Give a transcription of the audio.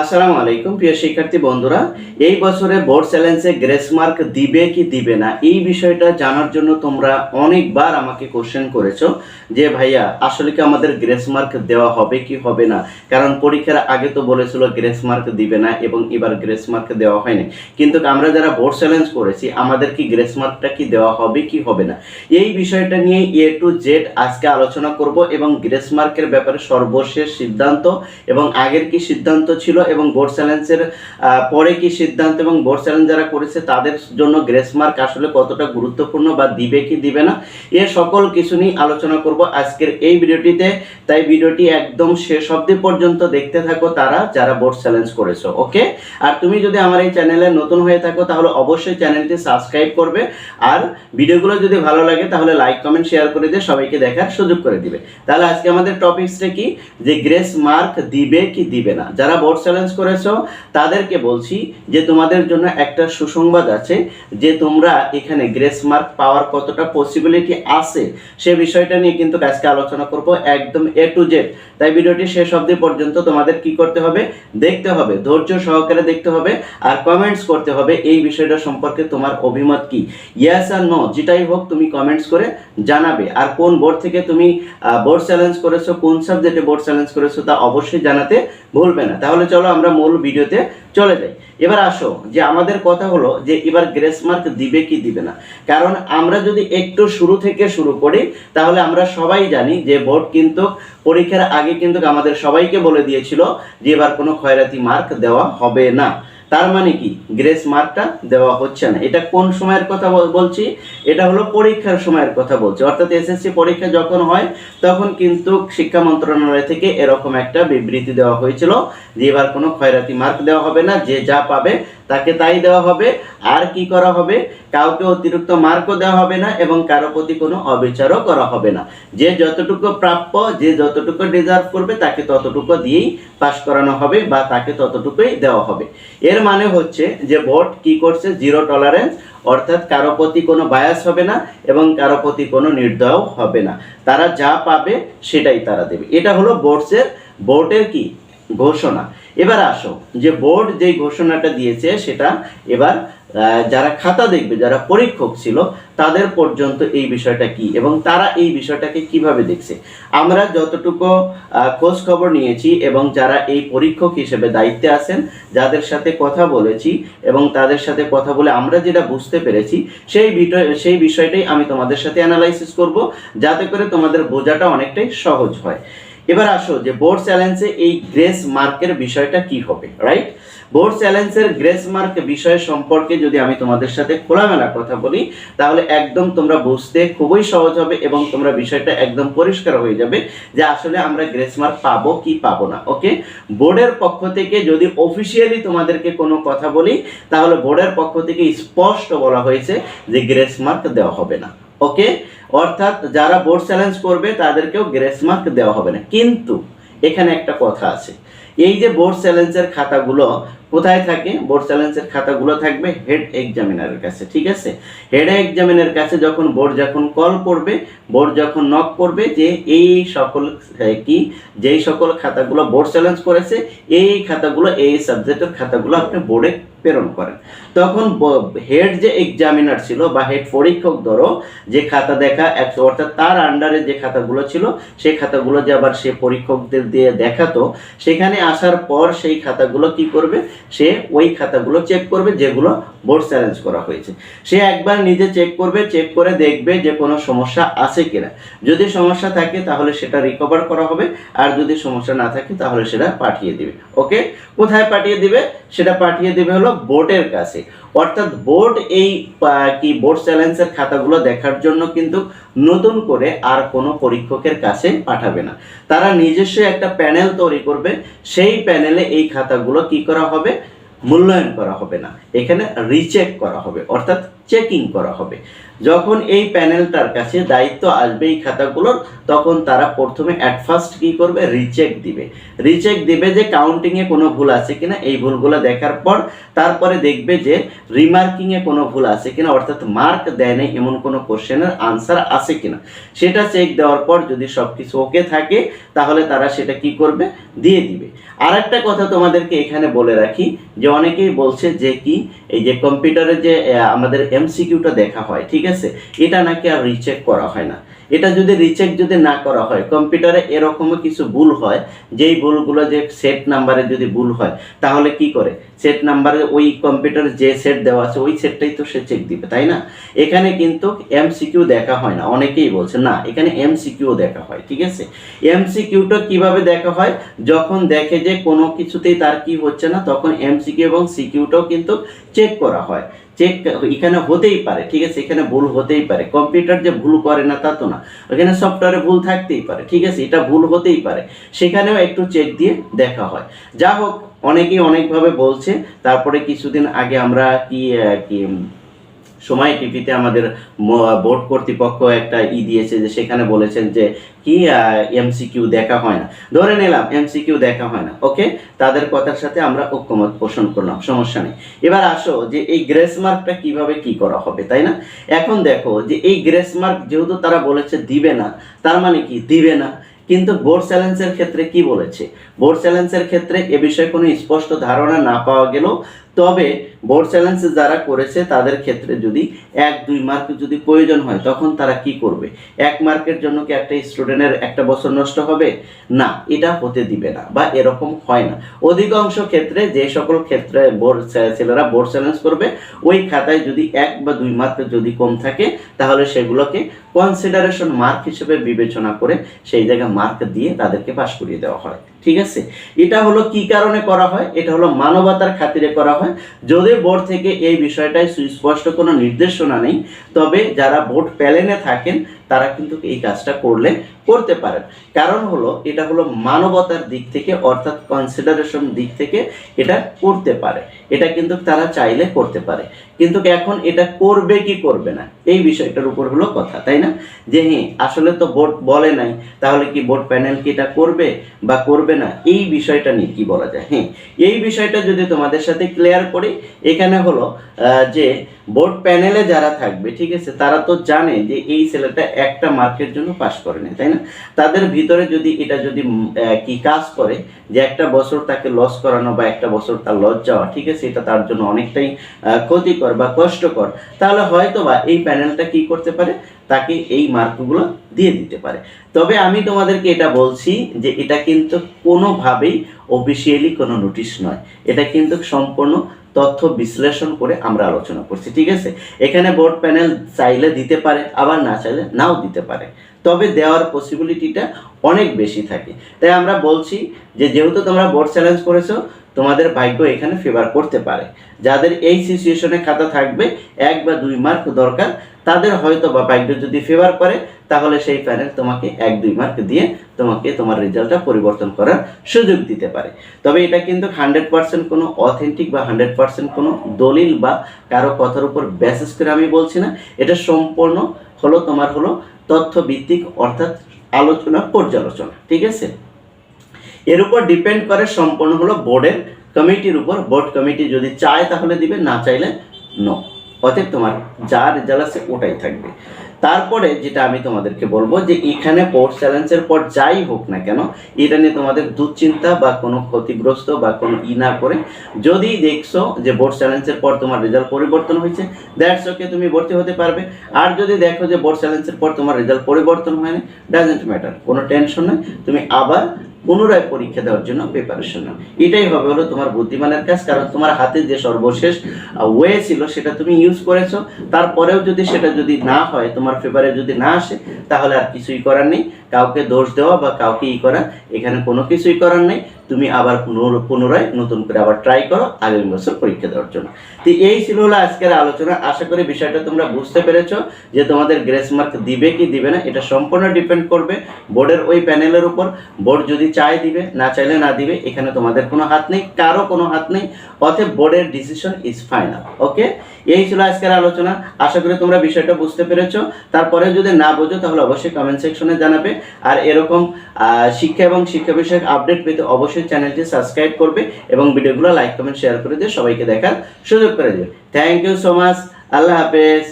আসসালামু আলাইকুম, প্রিয় শিক্ষার্থী বন্ধুরা। এই বছরে বোর্ড চ্যালেঞ্জে গ্রেস মার্ক দিবে কি দিবে না, এই বিষয়টা জানার জন্য তোমরা অনেকবার আমাকে কোশ্চেন করেছ যে, ভাইয়া, আসলে কি আমাদের গ্রেস মার্ক দেওয়া হবে কি হবে না? কারণ পরীক্ষার আগে তো বলেছিল গ্রেস মার্ক দিবে না এবং এবার গ্রেস মার্ক দেওয়া হয়নি। কিন্তু আমরা যারা বোর্ড চ্যালেঞ্জ করেছি, আমাদের কি গ্রেস মার্কটা কি দেওয়া হবে কি হবে না? এই বিষয়টা নিয়ে এ টু জেড আজকে আলোচনা করব এবং গ্রেস মার্কের ব্যাপারে সর্বশেষ সিদ্ধান্ত এবং আগের কি সিদ্ধান্ত ছিল এবং বোর্ড চ্যালেঞ্জের পরে কি সিদ্ধান্ত এবং বোর্ড চ্যালেঞ্জ যারা করেছে তাদের জন্য গ্রেস মার্ক আসলে কতটা গুরুত্বপূর্ণ বা দিবে কি দিবে না, এ সকল কিছু নিয়ে আলোচনা করব আজকের এই ভিডিওটিতে। তাই ভিডিওটি একদম শেষ অবধি পর্যন্ত দেখতে থাকো তারা যারা বোর্ড চ্যালেঞ্জ করেছ, ওকে? আর তুমি যদি আমার এই চ্যানেলে নতুন হয়ে থাকো তাহলে অবশ্যই চ্যানেলটি সাবস্ক্রাইব করবে। আর ভিডিওগুলো যদি ভালো লাগে তাহলে লাইক কমেন্ট শেয়ার করে দিয়ে সবাইকে দেখার সুযোগ করে দিবে। তাহলে আজকে আমাদের টপিকসটা কি? যে গ্রেস মার্ক দিবে কি দিবে না। যারা বোর্ড করেছ, তাদেরকে বলছি যে তোমাদের জন্য একটা সুসংবাদ আছে যে তোমরা এখানে গ্রেস মার্ক পাওয়ার কতটা পসিবিলিটি আছে, সে বিষয়টা নিয়ে কিন্তু আজকে আলোচনা করব একদম এ টু জেড তাই ভিডিওটি শেষ অবধি পর্যন্ত তোমাদের কি করতে হবে? দেখতে হবে, ধৈর্য সহকারে দেখতে হবে আর কমেন্টস করতে হবে এই বিষয়টা সম্পর্কে তোমার অভিমত কি। ইয়েস আর নো যেটাই হোক তুমি কমেন্টস করে জানাবে। আর কোন বোর্ড থেকে তুমি বোর্ড চ্যালেঞ্জ করেছ, কোন সাবজেক্টে বোর্ড চ্যালেঞ্জ করেছ তা অবশ্যই জানাতে ভুলবে না। তাহলে চলো আমরা মূল ভিডিওতে চলে যাই। এবার আসো, যে আমাদের কথা হলো যে এবার গ্রেস মার্ক দিবে কি দিবে না। কারণ আমরা যদি একটু শুরু থেকে শুরু করি, তাহলে আমরা সবাই জানি যে বোর্ড কিন্তু, পরীক্ষার আগে কিন্তু আমাদের সবাইকে বলে দিয়েছিল যে এবার কোনো খয়রাতি মার্ক দেওয়া হবে না। তার মানে কি? গ্রেস মার্কটা দেওয়া হচ্ছে না। এটা কোন সময়ের কথা বলছি? এটা হলো পরীক্ষার সময়ের কথা বলছি। অর্থাৎ এসএসসি পরীক্ষা যখন হয়, তখন কিন্তু শিক্ষা মন্ত্রণালয় থেকে এরকম একটা বিবৃতি দেওয়া হয়েছিল যে এবার কোনো খয়রাতি মার্ক দেওয়া হবে না, যে যা পাবে তাকে তাই দেওয়া হবে। আর কি করা হবে? কাউকে অতিরিক্ত মার্কও দেওয়া হবে না এবং কারও প্রতি কোনো অবিচারও করা হবে না। যে যতটুকু প্রাপ্য, যে যতটুকু ডিজার্ভ করবে, তাকে ততটুকু দিয়েই পাশ করানো হবে বা তাকে ততটুকুই দেওয়া হবে। এর মানে হচ্ছে যে বোর্ড কি করছে? জিরো টলারেন্স অর্থাৎ কারও প্রতি কোনো বায়াস হবে না এবং কারও প্রতি কোনো নির্দয় হবে না। তারা যা পাবে সেটাই তারা দেবে। এটা হলো বোর্ডসের বোর্ডের কি? ঘোষণা। এবার আসো, যে বোর্ড যেই ঘোষণাটা দিয়েছে সেটা এবার যারা খাতা দেখবে, যারা পরীক্ষক ছিল, তাদের পর্যন্ত এই বিষয়টা কি এবং তারা এই বিষয়টাকে কীভাবে দেখছে? আমরা যতটুকু খোঁজ খবর নিয়েছি এবং যারা এই পরীক্ষক হিসেবে দায়িত্বে আছেন, যাদের সাথে কথা বলেছি এবং তাদের সাথে কথা বলে আমরা যেটা বুঝতে পেরেছি, সেই সেই বিষয়টাই আমি তোমাদের সাথে অ্যানালাইসিস করব, যাতে করে তোমাদের বোঝাটা অনেকটাই সহজ হয়। এবার আসো যে বোর্ড চ্যালেঞ্জে এই গ্রেস মার্কের বিষয়টা কি হবে রাইট বোর্ড চ্যালেঞ্জের গ্রেস মার্ক বিষয় সম্পর্কে যদি আমি তোমাদের সাথে খোলামেলা কথা বলি, তাহলে একদম তোমরা বুঝতে খুবই সহজ হবে এবং তোমরা বিষয়টা একদম পরিষ্কার হয়ে যাবে যে আসলে আমরা গ্রেস মার্ক পাবো কি পাবো না ওকে বোর্ডের পক্ষ থেকে যদি অফিসিয়ালি তোমাদেরকে কোনো কথা বলি, তাহলে বোর্ডের পক্ষ থেকে স্পষ্ট বলা হয়েছে যে গ্রেস মার্ক দেওয়া হবে না ওকে অর্থাৎ যারা বোর্ড চ্যালেঞ্জ করবে, তাদেরকেও গ্রেস মার্ক দেওয়া হবে না। কিন্তু এখানে একটা কথা আছে। এই যে বোর্ড চ্যালেঞ্জের খাতাগুলো কোথায় থাকে? বোর্ড চ্যালেঞ্জের খাতাগুলো থাকবে হেড এক্সামিনারের কাছে, ঠিক আছে? হেড এক্সামিনারের কাছে যখন বোর্ড যখন কল করবে বোর্ড যখন নক করবে যে এই সকল কি? যেই সকল খাতাগুলো বোর্ড চ্যালেঞ্জ করেছে, এই খাতাগুলো, এই সাবজেক্টের খাতাগুলো আপনি বোর্ডে প্রেরণ করেন। তখন হেড যে এক্সামিনার ছিল বা হেড পরীক্ষক ধরো, যে খাতা দেখা একশো, অর্থাৎ তার আন্ডারে যে খাতাগুলো ছিল সেই খাতাগুলো যে আবার সে পরীক্ষকদের দিয়ে দেখাতো, সেখানে আসার পর সেই খাতাগুলো কি করবে? সে ওই খাতাগুলো চেক করবে, যেগুলো বোর্ড চ্যালেঞ্জ করা হয়েছে। সে একবার নিজে চেক করবে চেক করে দেখবে যে কোনো সমস্যা আছে কিনা। যদি সমস্যা থাকে, তাহলে সেটা রিকভার করা হবে। আর যদি সমস্যা না থাকে, তাহলে সেটা পাঠিয়ে দিবে। ওকে কোথায় পাঠিয়ে দিবে? সেটা পাঠিয়ে দিবে হলো বোর্ডের কাছে। অর্থাৎ বোর্ড এই কি বোর্ড চ্যালেঞ্জের খাতাগুলো দেখার জন্য কিন্তু নতুন করে আর কোনো পরীক্ষকের কাছে পাঠাবে না। তারা নিজস্ব একটা প্যানেল তৈরি করবে, সেই প্যানেলে এই খাতাগুলো কি করা হবে? মূল্যায়ন করা হবে না। এখানে রিচেক করা হবে। অর্থাৎ চেকিং করা হবে। যখন এই প্যানেলটার কাছে দায়িত্ব আসবে এই খাতাগুলোর, তখন তারা প্রথমে অ্যাট ফার্স্ট কি করবে? রিচেক দিবে। রিচেক দিবে যে কাউন্টিংয়ে কোনো ভুল আছে কিনা। এই ভুলগুলো দেখার পর তারপরে দেখবে যে রিমার্কিংয়ে কোনো ভুল আছে কিনা, অর্থাৎ মার্ক দেয় নাই এমন কোনো কোশ্চেনের আনসার আছে কিনা। সেটা চেক দেওয়ার পর যদি সব কিছু ওকে থাকে, তাহলে তারা সেটা কি করবে? দিয়ে দিবে। আর একটা কথা তোমাদেরকে এখানে বলে রাখি, যে অনেকেই বলছে যে কি, এই যে কম্পিউটারে যে আমাদের এমসিকিউটা দেখা হয়, ঠিক আছে? এটা নাকি আর রিচেক করা হয় না। এটা যদি রিচেক যদি না করা হয় কম্পিউটারে এরকমও কিছু ভুল হয়, যেই ভুলগুলো যে সেট নাম্বারে যদি ভুল হয়, তাহলে কি করে? সেট নাম্বারে ওই কম্পিউটারে যে সেট দেওয়া আছে, ওই সেটটাই তো সে চেক দিবে, তাই না? এখানে কিন্তু এমসিকিউ দেখা হয় না, অনেকেই বলছে, না, এখানে এমসিকিউ দেখা হয় ঠিক আছে? এমসিকিউটা কীভাবে দেখা হয়? যখন দেখে যে কোনো কিছুতেই তার কি হচ্ছে না, তখন এমসিকিউ এবং সিকিউটাও কিন্তু চেক করা হয়। চেক এখানে হতেই পারে, ঠিক আছে? এখানে ভুল হতেই পারে। কম্পিউটার যে ভুল করে না, তা তো না। ওখানে সফটওয়্যারে ভুল থাকতেই পারে, ঠিক আছে? এটা ভুল হতেই পারে। সেখানেও একটু চেক দিয়ে দেখা হয়। যা হোক অনেকেই অনেকভাবে বলছে, তারপরে কিছুদিন আগে আমরা কি কি সময় টিভিতে আমাদের বোর্ড কর্তৃপক্ষ একটা ই দিয়েছে যে সেখানে বলেছেন যে কি এমসিকিউ দেখা হয় না। ধরে নিলাম এমসিকিউ দেখা হয় না, ওকে? তাদের কথার সাথে আমরা ঐক্যমত পোষণ করলাম, সমস্যা নেই। এবার আসো যে এই গ্রেস মার্কটা কীভাবে কি করা হবে, তাই না? এখন দেখো যে এই গ্রেস মার্ক যেহেতু তারা বলেছে দিবে না, তার মানে কি? দিবে না। কিন্তু বোর্ড চ্যালেঞ্জের ক্ষেত্রে কি বলেছে? বোর্ড চ্যালেঞ্জের ক্ষেত্রে এ বিষয়ে কোনো স্পষ্ট ধারণা না পাওয়া গেলেও তবে বোর্ড চ্যালেঞ্জ যারা করেছে তাদের ক্ষেত্রে যদি এক, দুই মার্ক যদি প্রয়োজন হয়, তখন তারা কি করবে? এক মার্কের জন্য কি একটা স্টুডেন্টের একটা বছর নষ্ট হবে? না, এটা হতে দিবে না বা এরকম হয় না। অধিকাংশ ক্ষেত্রে যে সকল ক্ষেত্রে বোর্ড ছেলেরা বোর্ড চ্যালেঞ্জ করবে, ওই খাতায় যদি এক বা দুই মার্ক যদি কম থাকে, তাহলে সেগুলোকে কনসিডারেশন মার্ক হিসেবে বিবেচনা করে সেই জায়গায় মার্ক দিয়ে তাদেরকে পাশ করিয়ে দেওয়া হয়। ঠিক আছে? এটা হলো কি কারণে করা হয়? এটা হলো মানবতার খাতিরে করা হয়। যদি বোর্ড থেকে এই বিষয়টায় সুস্পষ্ট কোনো নির্দেশনা নেই, তবে যারা বোর্ড প্যালেনে থাকেন তারা কিন্তু এই কাজটা করলে করতে পারেন। কারণ হলো, এটা হলো মানবতার দিক থেকে অর্থাৎ কনসিডারেশন দিক থেকে এটা করতে পারে। এটা কিন্তু তারা চাইলে করতে পারে। কিন্তু এখন এটা করবে কি করবে না, এই বিষয়টার উপর হলো কথা, তাই না? যে হ্যাঁ আসলে তো বোর্ড বলে নাই, তাহলে কি বোর্ড প্যানেল কি এটা করবে বা করবে না? এই বিষয়টা নিয়ে কি বলা যায়? হ্যাঁ এই বিষয়টা যদি তোমাদের সাথে ক্লিয়ার করি, এখানে হলো যে বোর্ড প্যানেলে যারা থাকবে, ঠিক আছে, তারা তো জানে যে এই ছেলেটা একটা মার্কের জন্য পাশ করেনি, তাই না? তাদের ভিতরে যদি এটা যদি কি কাজ করে যে একটা বছর তাকে লস করানো বা একটা বছর তার লস যাওয়া, ঠিক আছে? এটা তার জন্য অনেকটাই ক্ষতিকর বা কষ্টকর। তাহলে হয়তো বা এই প্যানেলটা কি করতে পারে? তাকে এই মার্কগুলো দিয়ে দিতে পারে। তবে আমি তোমাদেরকে এটা বলছি যে এটা কিন্তু কোনোভাবেই অফিসিয়ালি কোনো নোটিশ নয়। এটা কিন্তু সম্পূর্ণ তথ্য বিশ্লেষণ করে আমরা আলোচনা করছি, ঠিক আছে? এখানে বোর্ড প্যানেল চাইলে দিতে পারে, আবার না চাইলে নাও দিতে পারে। তবে দেওয়ার পসিবিলিটিটা অনেক বেশি থাকে। তাই আমরা বলছি যে, যেহেতু তোমরা বোর্ড চ্যালেঞ্জ করেছ তোমাদের ভাগ্য এখানে ফেভার করতে পারে। যাদের এই সিচুয়েশনে খাতা থাকবে, এক বা দুই মার্ক দরকার, তাদের হয়তো বা ভাগ্য যদি ফেভার করে, তাহলে সেই প্যানেল তোমাকে এক, দুই মার্ক দিয়ে তোমাকে তোমার রেজাল্টটা পরিবর্তন করার সুযোগ দিতে পারে। তবে এটা কিন্তু হান্ড্রেড পার্সেন্ট কোনো অথেন্টিক বা হান্ড্রেড পার্সেন্ট কোনো দলিল বা কারও কথার উপর বেসিস করে আমি বলছি না। এটা সম্পূর্ণ হলো তোমার হলো তথ্য ভিত্তিক অর্থাৎ আলোচনা, পর্যালোচনা, ঠিক আছে? এর উপর ডিপেন্ড করে সম্পূর্ণ হলো বোর্ডের কমিটির উপর। বোর্ড কমিটি যদি চায় তাহলে দিবে, না চাইলে নো অতএব তোমার যা রেজাল্ট আছে ওটাই থাকবে। তারপরে যেটা আমি তোমাদেরকে বলব যে এখানে বোর্ড চ্যালেঞ্জের পর যাই হোক না কেন, এটা নিয়ে তোমাদের দুশ্চিন্তা বা কোনো ক্ষতিগ্রস্ত বা কোনো ই না করে। যদি দেখছ যে বোর্ড চ্যালেঞ্জের পর তোমার রেজাল্ট পরিবর্তন হয়েছে দ্যাটস ওকে তুমি ভর্তি হতে পারবে। আর যদি দেখো যে বোর্ড চ্যালেঞ্জের পর তোমার রেজাল্ট পরিবর্তন হয়নি ডাজেন্ট ম্যাটার কোনো টেনশন নেই। তুমি আবার পুনরায় পরীক্ষা দেওয়ার জন্য প্রিপারেশন নাও। এটাই হবে হলো তোমার বুদ্ধিমানের কাজ, কারণ তোমার হাতে যে সর্বশেষ ওয়ে ছিল সেটা তুমি ইউজ করেছ। তারপরেও যদি সেটা যদি না হয়, তোমার পেপারে যদি না আসে, তাহলে আর কিছুই করার নেই। কাউকে দোষ দেওয়া বা কাউকে ই করা, এখানে কোনো কিছুই করার নেই। তুমি আবার পুনর- পুনরায় নতুন করে আবার ট্রাই করো আগামী বছর পরীক্ষা দেওয়ার জন্য। তো এই ছিল হলো আজকের আলোচনা। আশা করি বিষয়টা তোমরা বুঝতে পেরেছ যে তোমাদের গ্রেস মার্ক দিবে কি দিবে না, এটা সম্পূর্ণ ডিপেন্ড করবে বোর্ডের ওই প্যানেলের উপর। বোর্ড যদি চায় দিবে, না চাইলে না দিবে, এখানে তোমাদের কোনো হাত নেই, কারও কোনো হাত নেই। অতএব বোর্ডের ডিসিশন ইজ ফাইনাল ওকে এই ছিল আজকের আলোচনা। আশা করি তোমরা বিষয়টা বুঝতে পেরেছ। তারপরে যদি না বোঝো, তাহলে অবশ্যই কমেন্ট সেকশনে জানাবে। আর এরকম শিক্ষা এবং শিক্ষা বিষয়ক আপডেট পেতে অবশ্যই চ্যানেলটি সাবস্ক্রাইব করবে এবং ভিডিওগুলো লাইক কমেন্ট শেয়ার করে দিয়ে সবাইকে দেখার সুযোগ করে দেবে। থ্যাংক ইউ সো মাচ আল্লাহ হাফেজ।